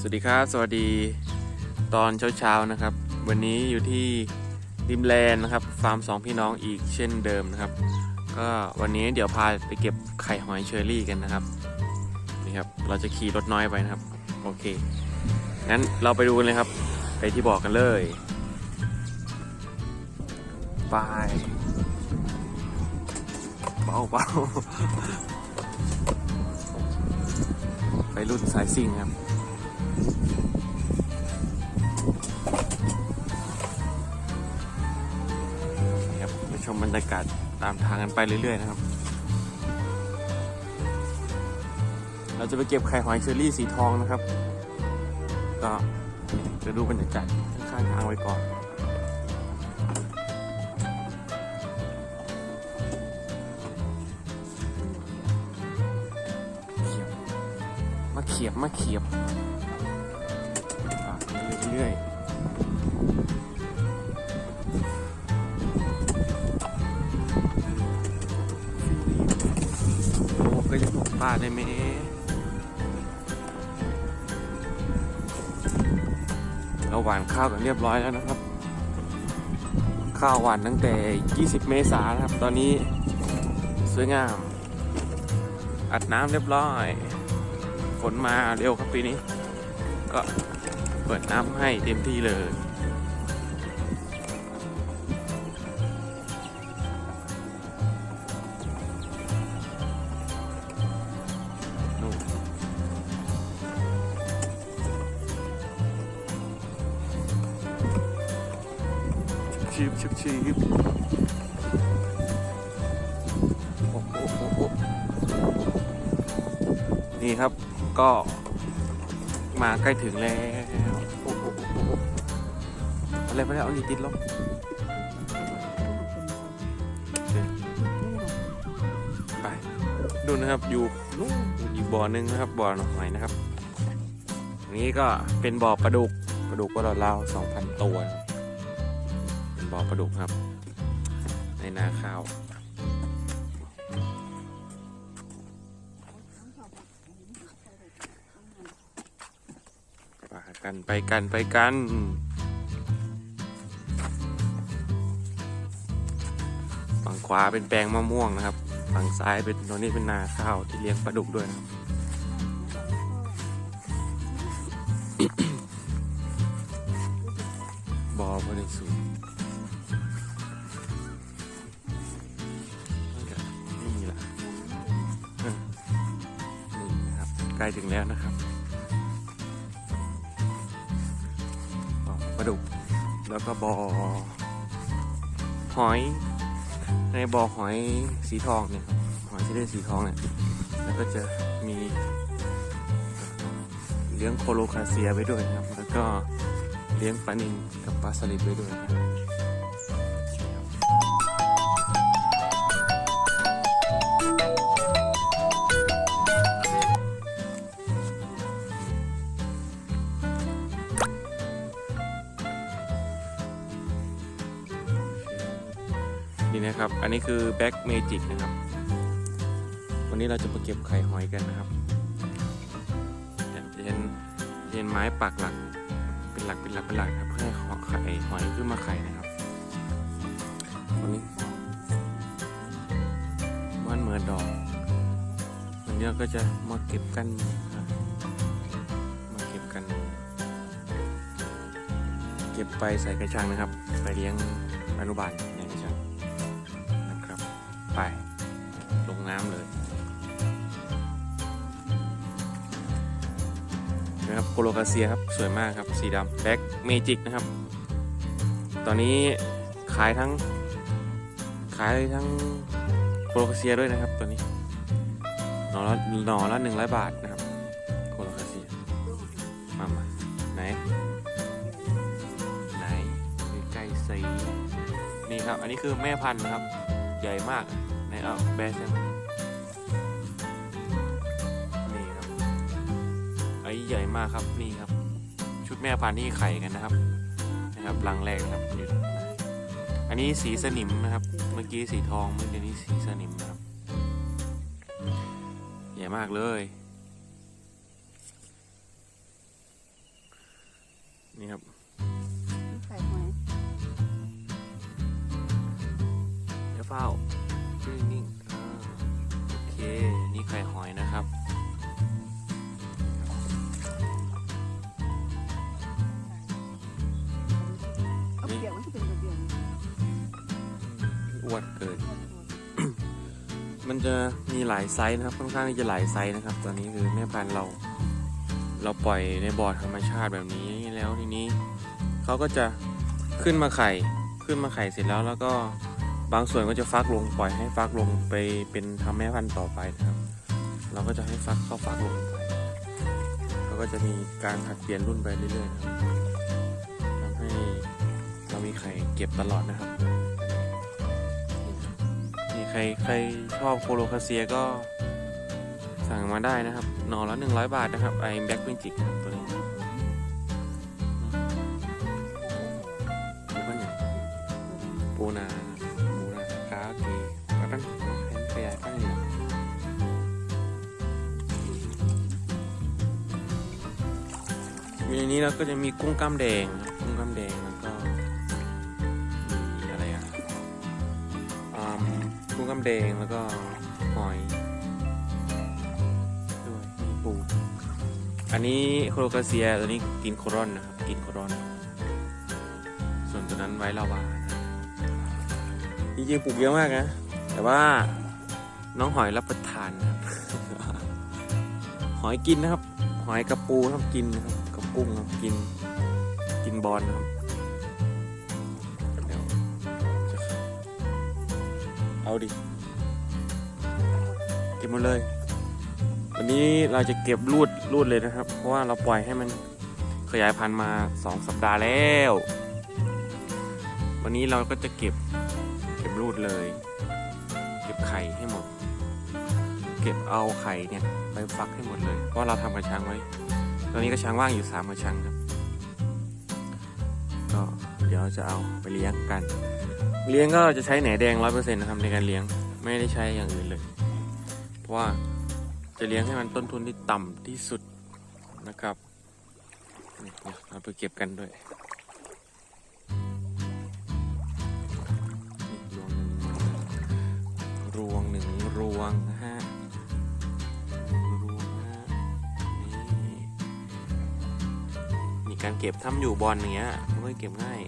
สวัสดีครับ สวัสดีตอนเช้าๆนะครับ วันนี้อยู่ที่ริมแลนนะครับฟาร์มสองพี่น้องอีกเช่นเดิมนะครับ ก็วันนี้เดี๋ยวพาไปเก็บไข่หอยเชอรี่กันนะครับนี่ครับเราจะขี่รถน้อยไปนะครับ โอเคงั้นเราไปดูกันเลยครับ ไปที่บอกกันเลยไปเบาเบาไปรุ่นสายซิ่งครับ ครับไปชมบรรยากาศตามทางกันไปเรื่อยๆนะครับ เราจะไปเก็บไข่หอยเชอรี่สีทองนะครับ ก็จะดูบรรยากาศข้างทางไว้ก่อนมาเขียบมาเขียบ ได้ไหมเราหวานข้าวกันเรียบร้อยแล้วนะครับ ข้าวหวานตั้งแต่ 20 เมษายนครับ ตอนนี้สวยงาม อัดน้ำเรียบร้อย ฝนมาเร็วครับปีนี้ ก็เปิดน้ำให้เต็มที่เลย ล้ถึงแล้วอะไรไม่ได้เอาหนีติดลบไปดูนะครับอยู่นู่นอีกบ่อหนึ่งนะครับบ่อหอยนะครับอันนี้ก็เป็นบ่อปลาดุกปลาดุกก็ราวๆสองพันตัวนะครับเป็นบ่อปลาดุกครับ ในนาข้าว กันไปกันไปกันฝั่งขวาเป็นแปลงมะม่วงนะครับ ฝั่งซ้ายเป็นตรงนี้เป็นนาข้าวที่เลี้ยงปลาดุกด้วยนะครับบอบริสุทธิ์นก็ไม่มีละนี่นะครับใกล้ถึงแล้วนะครับ แล้วก็บอ่อหอย ในบ่อหอยสีทองเนี่ยหอยที่ได้สีทองเนี่ยแล้วก็จะมีเลี้ยงโคโลคาเซียไปด้วยครับ แล้วก็เลี้ยงปลานิลกับปลาสลิดไปด้วย อันนี้คือแบ็กเมจิกนะครับ วันนี้เราจะมาเก็บไข่หอยกันนะครับจะเป็นเป็นไม้ปักหลัก เป็นหลักเป็นหลักเป็นหลักครับเพื่อให้ขอไข่หอยขึ้นมาไข่นะครับวันนี้ว่านเหมือนดอกวันนี้เราก็จะมาเก็บกันมาเก็บกัน เก็บไปใส่กระชังนะครับ ไปเลี้ยงอนุบาลในกระชัง ไป ลงน้ำเลยนะครับโคโลคาเซียครับ สวยมากครับ สีดำแบ็กเมจิกนะครับ ตอนนี้ขายทั้ง ขายทั้งโคโลคาเซียด้วยนะครับตัวนี้หนอละหนอละหนึ่งร้อยบาทนะครับ โคโลคาเซีย มามาไหน ไหนใกล้สีนี่ครับ อันนี้คือแม่พันธุ์นะครับ ใหญ่มากในเอาแบสยังนี่ครับไอ้ใหญ่มากครับนี่ครับ ชุดแม่พันธุ์ที่ไข่กันนะครับนะครับรังแรกนะครับอยู่อันนี้สีสนิมนะครับ เมื่อกี้สีทองเมื่อกี้นี้สีสนิมนะครับใหญ่มากเลยนี่ครับ เดี๋ยวเฝ้าชื่อนิ่งๆอ่าโอเค นี่ไข่หอยนะครับ เอาเปียกมันจะเป็นกระเบียงอ้วนเกินมันจะมีหลายไซส์นะครับ ค่อนข้างที่จะหลายไซส์นะครับ ตอนนี้คือแม่พันธุ์เรา เราปล่อยในบ่อธรรมชาติแบบนี้แล้วทีนี้เขาก็จะขึ้นมาไข่ ขึ้นมาไข่เสร็จแล้วแล้วก็ บางส่วนก็จะฟักลงปล่อยให้ฟักลงไปเป็นทำแม่พันธุ์ต่อไปนะครับ เราก็จะให้ฟักเข้าฟักลงไปเขาก็จะมีการผัดเปลี่ยนรุ่นไปเรื่อยๆครับทำให้เรามีไข่เก็บตลอดนะครับนี่ใครใครชอบโคโลคาเซียก็สั่งมาได้นะครับนอนละ100 บาทนะครับไอแบ็กเมจิกครับ นาคกแล้วกันเห็นขยายข้างนี้มีในนี้เราก็จะมีกุ้งกล้ามแดงนะกุ้งกล้ามแดงแล้วก็มีอะไรอะอืมกุ้งกล้ามแดงแล้วก็หอยด้วยมีปูอันนี้โคโลคาเซียตัวนี้กินโครอนนะครับกินโครอนส่วนตัวนั้นไว้ลาวานะ จริงๆปลูกเยอะมากนะ แต่ว่าน้องหอยรับประทานนะครับ หอยกินนะครับ หอยกับปูครับกินนะครับกับกุ้งครับกิน กินบอลนะครับเดี๋ยวจะเอาดิ เก็บหมดเลย วันนี้เราจะเก็บรูดรูดเลยนะครับ เพราะว่าเราปล่อยให้มันขยายพันธุ์มาสองสัปดาห์แล้ว วันนี้เราก็จะเก็บ เก็บรูดเลย เก็บไข่ให้หมด เก็บเอาไข่เนี่ยไปฟักให้หมดเลย เพราะเราทำกระชังไว้ ตอนนี้กระชังว่างอยู่สามกระชังครับ ก็เดี๋ยวจะเอาไปเลี้ยงกัน เลี้ยงก็จะใช้แหนแดงร้อยเปอร์เซ็นต์นะครับในการเลี้ยง ไม่ได้ใช้อย่างอื่นเลย เพราะว่าจะเลี้ยงให้มันต้นทุนที่ต่ำที่สุดนะครับเดี๋ยวเราไปเก็บกันด้วย รวงหนึ่งรวงนะฮะรวงนะฮะนี่มีการเก็บทำอยู่บอลอย่างเงี้ยมันก็เก็บง่าย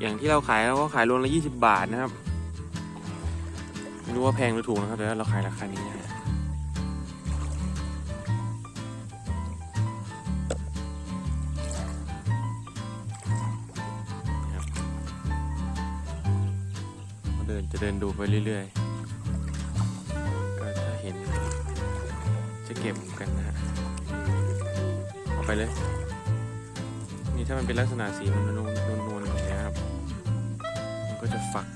อย่างที่เราขายเราก็ขายรวงละ 20 บาทนะครับ ไม่รู้ว่าแพงหรือถูกนะครับแต่เราขายราคานี้นะ ดินจะเดินดูไปเรื่อยๆก็ถ้าเห็นจะเก็บกันนะฮะเอาไปเลย นี่ถ้ามันเป็นลักษณะสีมันนวลนวลๆแบบนี้ครับมันก็จะฝัก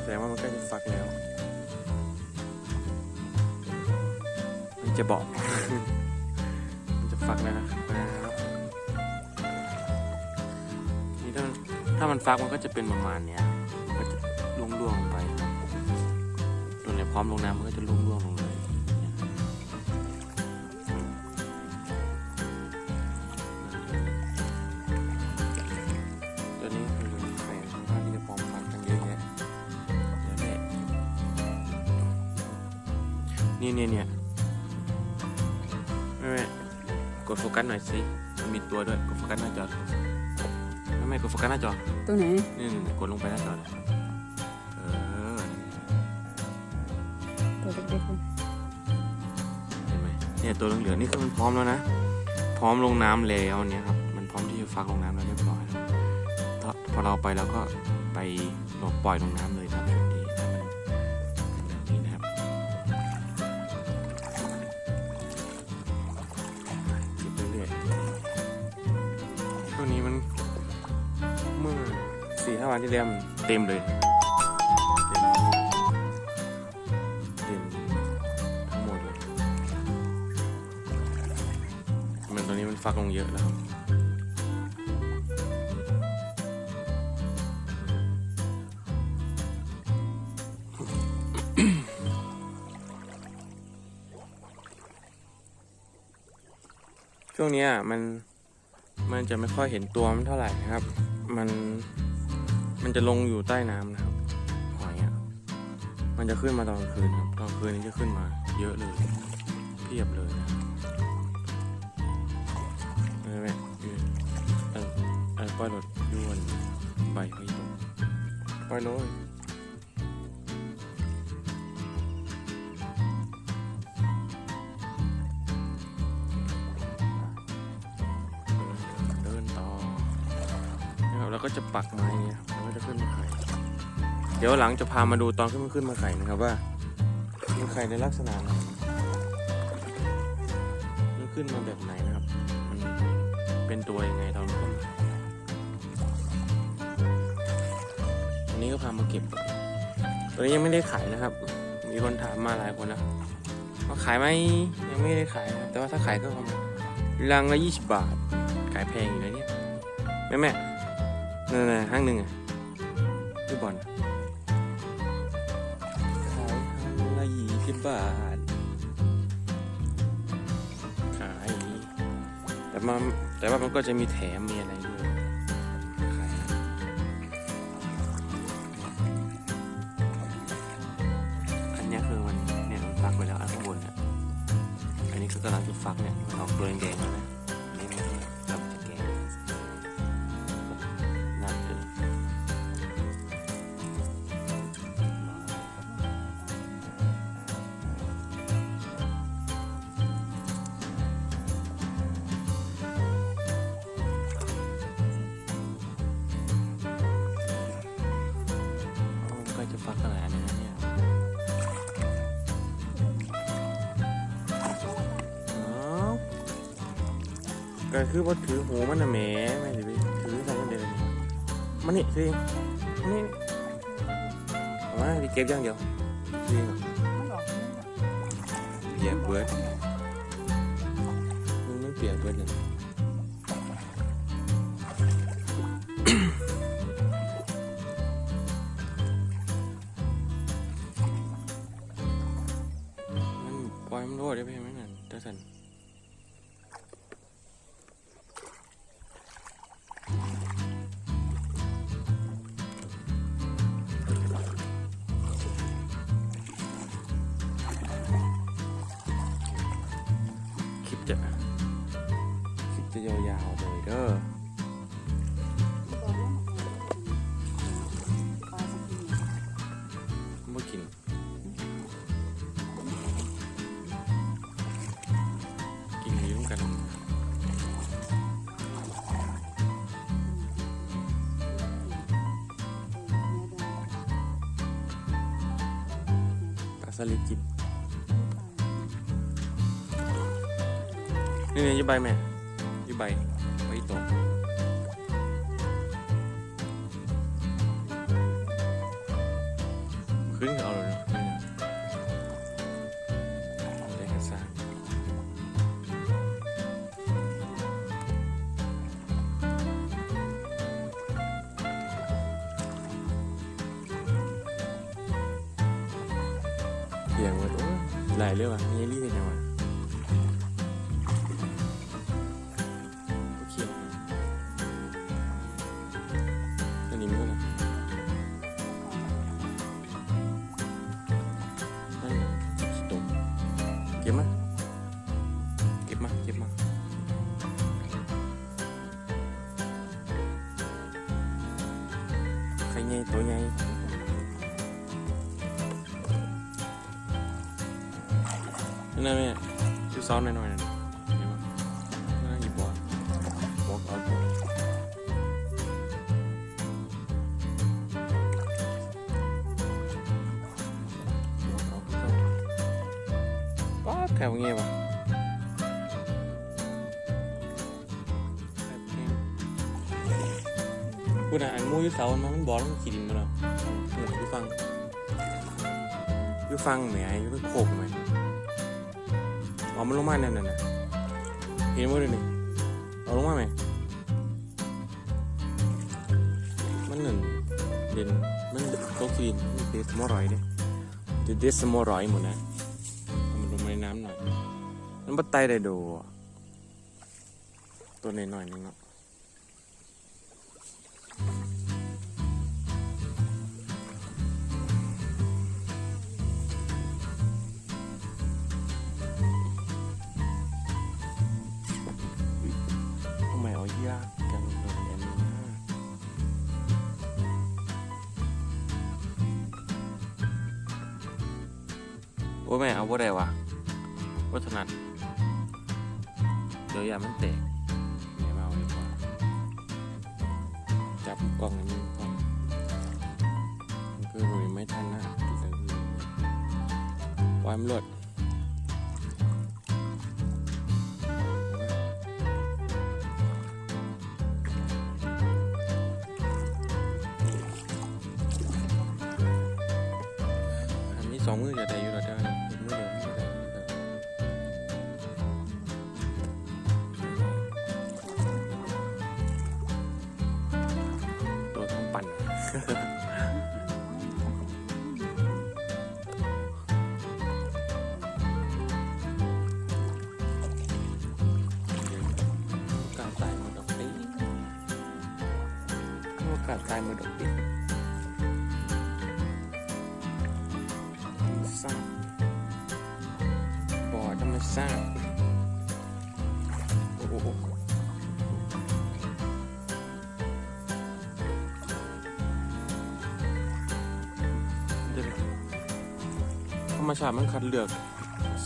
แสดงว่ามันใกล้จะฟักแล้ว มันจะบอก มันจะฟักแล้วนะครับนี่ถ้ามันถ้ามันฟักมันก็จะเป็นประมาณเนี้ย ร้อมลงน้ำมันก็จะล่วงล่วงๆลงเลยเนี่ยตัวนี้คือแปลงค่อนข้างที่จะพร้อมฟักกันเยอะแยะแล้วแหละนี่เนี่ยเนี่ยไม่ไม่กดโฟกัสหน่อยสิมันมีตัวด้วยกดโฟกัสหน้าจอไม่ไม่กดโฟกัสหน้าจอตรงไหนนี่นี่กดลงไปหน้าจอเลย ล็กๆเลยเห็นไหมเนี่ยตัวเหลืองๆนี่คือมันพร้อมแล้วนะ พร้อมลงน้ำแล้วเนี่ยครับ มันพร้อมที่จะฟักลงน้ำแล้วเรียบร้อยแล้วพอเราไปแล้วก็ไปหลงปล่อยลงน้ำเลยครับชุดนี้ให้มันเป็นแบบนี้นะครับเก็บเรื่อยๆช่วงนี้มันเมื่อสี่ห้าวันที่แล้วมันเต็มเลย ฟักลงเยอะแล้วครับช่วงนี้ยมันมันจะไม่ค่อยเห็นตัวมันเท่าไหร่นะครับ มันมันจะลงอยู่ใต้น้ำนะครับหอยอะมันจะขึ้นมาตอนกลางคืนครับตอนกลางคืนนี้จะขึ้นมาเยอะเลยเพียบเลยนะ ปล่อยรถยวนใบไว้ตรงปล่อยเลยเดินต่อนะครับแล้วก็จะปักไม้อย่างเงี้ยแล้วก็จะขึ้นมาไข่เดี๋ยวหลังจะพามาดูตอนขึ้นมันขึ้นมาไข่นะครับว่ามันไข่ในลักษณะไหนมันขึ้นมาแบบไหนนะครับ มันเป็นตัวยังไงตอนขึ้น วันนี้ก็พามาเก็บตัวนี้ยังไม่ได้ขายนะครับ มีคนถามมาหลายคนนะว่าขายไหมยังไม่ได้ขายนะครับแต่ว่าถ้าขายก็ประมาณลังละยี่สิบบาท ขายแพงอยู่นะเนี่ยแม่แม่นั่นๆห้างหนึ่งอะคือบอลขายห้างละยี่สิบบาท ขาย แต่มาแต่ว่ามันก็จะมีแถมมีอะไรด้วย ฟักเคือว่าถือหูมันนะแหมไม่สิไปถือใส่กันเดียวนี่มันนี่สิมันนี่เอามาดิเก็บอย่างเดียวจริงเหรอมันหลอกมันหลอกเปียกเบิร์ดมึงไม่เปียกเบิร์ดเลย สลิดกิน นี่นี่ยี่ใบแม่ เพียงว่าโอ้ยหลายเรื่องอะมีรีดยังไง ชื่อซอสหน่อยๆนั่นเห็นปะน่าหยิบบัวบัวเอาบัวป้าแถวเงี้ยวะพูดนะอันมูยูเสามันมันบอลมันขีดินมาแล้วอยูฟังยูฟังแหมอยูโขกไหม มันลงมาเนี่ยน่ะเห็นว่าเลยนี่เอาลงมาไหมมันหนึ่งเด่นมันโตกทีนมันเดสมอรอยเนี่ยเดสมอรอยหมดนะมันลงมาในน้ำหน่อยมันบัดไตได้ดอะตัวหน่อยๆนึงเนาะ ยากจังเลยอันนี้นะโอ้ยไม่เอาว่าได้วะว่าถนัดเดี๋ยวยามันแตกไม่เอาดีกว่าจับกล่องนี้ก่อนมันคือมันไม่ทันนะแต่คือปล่อยมันหลด กาสตายมือดอกปีสร้างบ่อธรรมชาติโอ้โหเดี๋ยวนะธรรมชาติมันคัดเลือก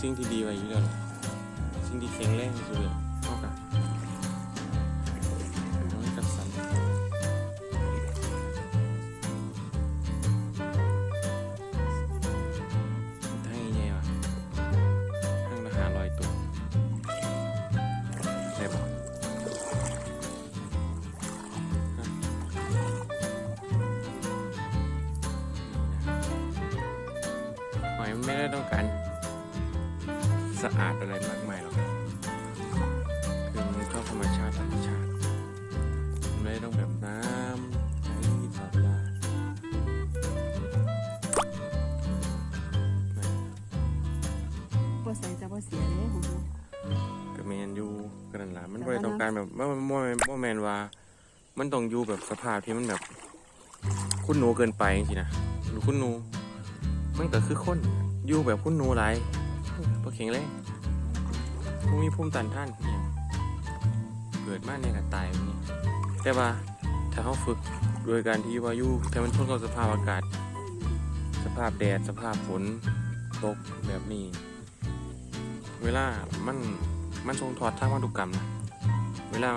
สิ่งที่ดีไว้อยู่แล้วล่ะสิ่งที่แข็งแรงที่สุดเลย ต้องการสะอาดอะไรมากมายหรอกครับคือมันชอบธรรมชาติธรรมชาติมันไม่ได้ต้องแบบน้ำใช้ตลอดเวลาบ่ใส่จะบ่เสียเลยของหนูก็แมนอยู่กันนั่นล่ะมันไม่ได้ต้องการแบบว่ามันว่าแมนว่า มันต้องอยู่แบบสภาพที่มันแบบ คุณหนูเกินไปจริงๆนะหรือคุณหนู มันก็คือคน อยู่แบบคุณหนูไรพอแข็งแรงบ่มีภูมิต้านทานอหย่างเกิดมาเนี่ยก็ตายแบบนี้แต่ว่าถ้าเขาฝึกโดยการที่ว่าอยู่แต่มันทนกับสภาพอากาศ สภาพแดดสภาพฝนตกแบบนี้ เวลามันมันทรงถอดทางพันธุกรรมนะเวลา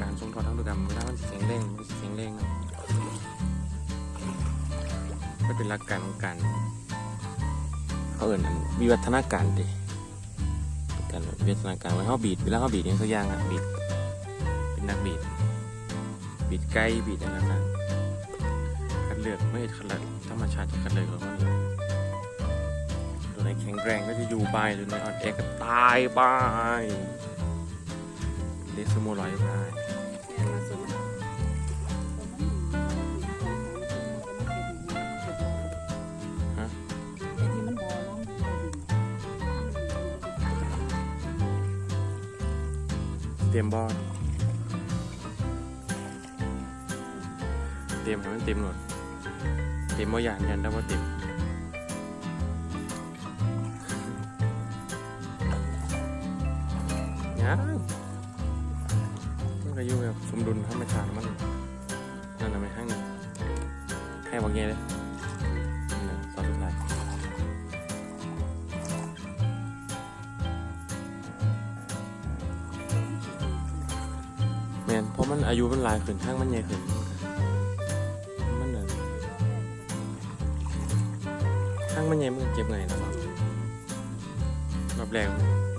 การทรงถอดทางพันธุกรรมเวลามันเสิแข็งแรงมันเสิแข็งแรงนะมันเป็นหลักการของการ เขาเอ่นอันวิวัฒนาการดิการวิวัฒนาการเวลาเขาบีดเวลาเขาบีดเนี่ยเขาย่างอะบีดเป็นนักบีดบีดไก่บีดอะไรต่างๆคัดเลือกไม่คัดเลือกธรรมชาติจะคัดเลือกเราก็เลยตัวไหนแข็งแรงก็จะอยู่ไปตัวไหนอ่อนแอก็ตายไปเดสโมลอยไป บ่อย่างยันได้ว่าเต็มยังมันก็อยู่แบบสมดุลธรรมชาติมันนั่นน่ะไม่ข้างนี้ให้บอกเงี้ยเลยนี่นะตอนสุดท้ายแมนเพราะมันอายุมันหลายขึ้นห้างมันใหญ่ขึ้น มันใหญ่มันเจ็บไงนะครับแบบแรง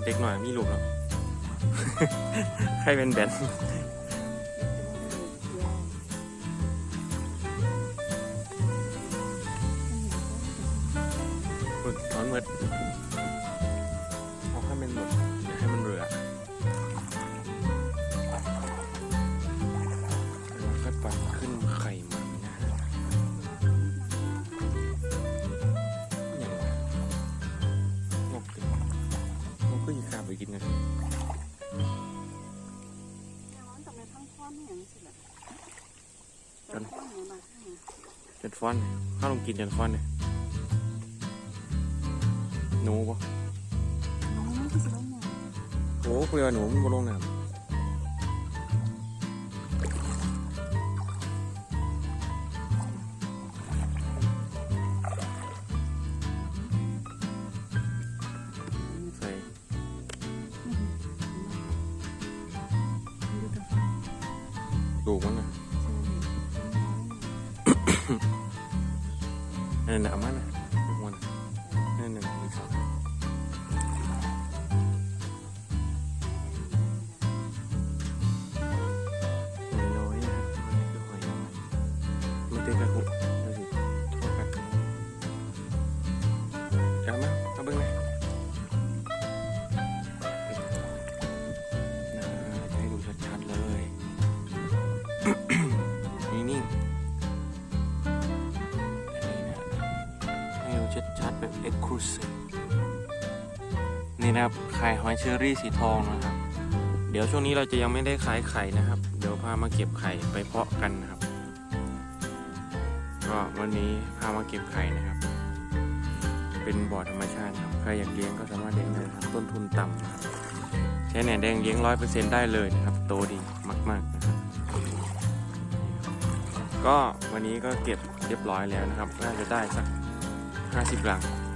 เด็กหน่อยมีลูกแล้วใครเป็นแบนตอนเมื่อ ฟอนข้าลงกินจนฟอนเลยหนูปะน้องที่ลงเนี่ยโอ้เกลือหนูมันบ่ลงน้ำใส่ดูตะฟ้อนดูกมันนะ นั่นน่ะเอามันน นี่นะครับไข่หอยเชอรี่สีทองนะครับ เดี๋ยวช่วงนี้เราจะยังไม่ได้ขายไข่นะครับ เดี๋ยวพามาเก็บไข่ไปเพาะกันนะครับ ก็วันนี้พามาเก็บไข่นะครับ เป็นบ่อธรรมชาติครับใครอยากเลี้ยงก็สามารถเลี้ยงได้ครับต้นทุนต่ำนะครับใช้แหนแดงเลี้ยงร้อยเปอร์เซ็นต์ได้เลยนะครับ โตดีมากๆนะครับก็วันนี้ก็เก็บเรียบร้อยแล้วนะครับ น่าจะได้สัก 50หลัง